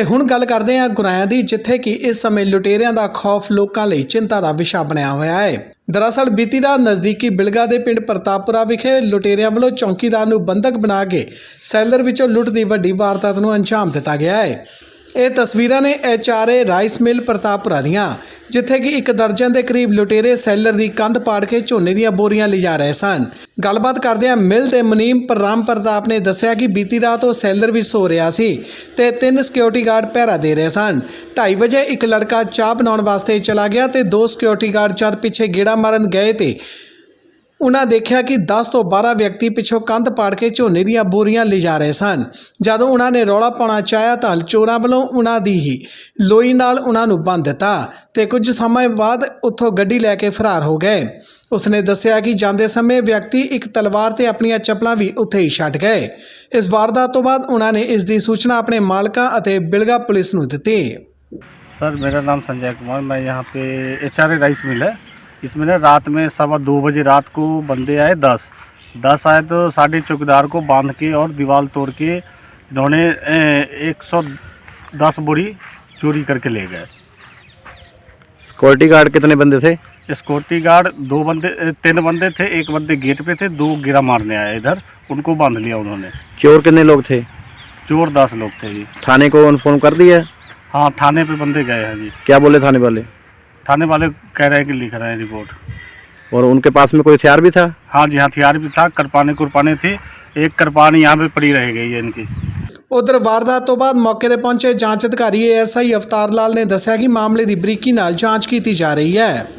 ਤੇ ਹੁਣ ਗੱਲ ਕਰਦੇ ਹਾਂ ਗੁਰਾਇਆਂ ਦੀ, ਜਿੱਥੇ ਕਿ ਇਸ ਸਮੇਂ ਲੁਟੇਰਿਆਂ ਦਾ ਖੌਫ ਲੋਕਾਂ ਲਈ ਚਿੰਤਾ ਦਾ ਵਿਸ਼ਾ ਬਣਿਆ ਹੋਇਆ ਹੈ। ਦਰਅਸਲ ਬੀਤੀ ਰਾਤ ਨਜ਼ਦੀਕੀ ਬਿਲਗਾ ਦੇ ਪਿੰਡ ਪ੍ਰਤਾਪਪੁਰਾ ਵਿਖੇ ਲੁਟੇਰਿਆਂ ਵੱਲੋਂ ਚੌਕੀਦਾਰ ਨੂੰ ਬੰਦਕ ਬਣਾ ਕੇ ਸੈਲਰ ਵਿੱਚੋਂ ਲੁੱਟ ਦੀ ਵੱਡੀ ਵਾਰਦਾਤ ਨੂੰ ਅੰਜਾਮ ਦਿੱਤਾ ਗਿਆ ਹੈ। ਇਹ ਤਸਵੀਰਾਂ ਨੇ ਐਚਆਰਏ ਰਾਈਸ ਮਿਲ ਪ੍ਰਤਾਪਪੁਰਾ ਦੀਆਂ, ਜਿੱਥੇ ਕਿ ਇੱਕ ਦਰਜਨ ਦੇ ਕਰੀਬ ਲੁਟੇਰੇ ਸੈਲਰ ਦੀ ਕੰਧ ਪਾੜ ਕੇ ਝੋਨੇ ਦੀਆਂ ਬੋਰੀਆਂ ਲਿਜਾ ਰਹੇ ਸਨ। ਗੱਲਬਾਤ ਕਰਦਿਆਂ ਮਿਲ ਦੇ ਮੁਨੀਮ ਪਰਰਾਮ ਪ੍ਰਤਾਪ ਨੇ ਦੱਸਿਆ ਕਿ ਬੀਤੀ ਰਾਤ ਉਹ ਸੈਲਰ ਵਿੱਚ ਸੋ ਰਿਹਾ ਸੀ ਤੇ ਤਿੰਨ ਸਿਕਿਉਰਿਟੀ ਗਾਰਡ ਪਹਿਰਾ ਦੇ ਰਹੇ ਸਨ। 2:30 ਵਜੇ ਇੱਕ ਲੜਕਾ ਚਾਹ ਬਣਾਉਣ ਵਾਸਤੇ ਚਲਾ ਗਿਆ ਤੇ ਦੋ ਸਿਕਿਉਰਿਟੀ ਗਾਰਡ ਜਦ ਪਿੱਛੇ ਗੇੜਾ ਮਾਰਨ ਗਏ ਤੇ ਉਹਨਾਂ ਦੇਖਿਆ ਕਿ 10 ਤੋਂ 12 ਵਿਅਕਤੀ ਪਿੱਛੋਂ ਕੰਧ ਪਾੜ ਕੇ ਝੋਨੇ ਦੀਆਂ ਬੋਰੀਆਂ ਲਿਜਾ ਰਹੇ ਸਨ ਜਦੋਂ ਉਹਨਾਂ ਨੇ ਰੌਲਾ ਪਾਉਣਾ ਚਾਹਿਆ ਤਾਂ ਚੋਰਾਂ ਵੱਲੋਂ ਉਹਨਾਂ ਦੀ ਹੀ ਲੋਈ ਨਾਲ ਉਹਨਾਂ ਨੂੰ ਬੰਨ ਦਿੱਤਾ ਤੇ ਕੁਝ ਸਮੇਂ ਬਾਅਦ ਉੱਥੋਂ ਗੱਡੀ ਲੈ ਕੇ ਫਰਾਰ ਹੋ ਗਏ ਉਸਨੇ ਦੱਸਿਆ ਕਿ ਜਾਂਦੇ ਸਮੇਂ ਵਿਅਕਤੀ ਇੱਕ ਤਲਵਾਰ ਤੇ ਆਪਣੀਆਂ ਚੱਪਲਾਂ ਵੀ ਉੱਥੇ ਹੀ ਛੱਡ ਗਏ ਇਸ ਵਾਰਦਾਤ ਤੋਂ ਬਾਅਦ ਉਹਨਾਂ ਨੇ ਇਸ ਦੀ ਸੂਚਨਾ ਆਪਣੇ ਮਾਲਕਾਂ ਅਤੇ ਬਿਲਗਾ ਪੁਲਿਸ ਨੂੰ ਦਿੱਤੀ सर मेरा नाम संजय कुमार मैं यहाँ पे एच आर राइस मिल है इसमें ना रात में सवा दो बजे रात को बंदे आए दस। दस आए तो साढ़े चौकीदार को बाँध के और दीवार तोड़ के इन्होंने एक सौ दस बोरी चोरी करके ले गए। सिक्योरिटी गार्ड कितने बंदे थे? सिक्योरिटी गार्ड दो बंदे तीन बंदे थे एक बंदे गेट पे थे दो गिरा मारने आए इधर उनको बाँध लिया उन्होंने। चोर कितने लोग थे? चोर दस लोग थे जी। थाने को इन्फॉर्म कर दिया? हाँ थाने पे बंदे गए हैं जी। क्या बोले थाने वाले? थाने वाले कह रहे हैं कि लिख रहे हैं रिपोर्ट और उनके पास में कोई हथियार भी था हाँ जी हथियार भी था करपाने कुरपाने थी एक करपानी यहाँ पे पड़ी रह गई है इनकी ਉਧਰ ਵਾਰਦਾਤ ਤੋਂ ਬਾਅਦ ਮੌਕੇ ਤੇ ਪਹੁੰਚੇ ਜਾਂਚ ਅਧਿਕਾਰੀ ਐਸਆਈ ਅਵਤਾਰ ਲਾਲ ਨੇ ਦੱਸਿਆ ਕਿ ਮਾਮਲੇ ਦੀ ਬਰੀਕੀ ਨਾਲ ਜਾਂਚ ਕੀਤੀ ਜਾ ਰਹੀ ਹੈ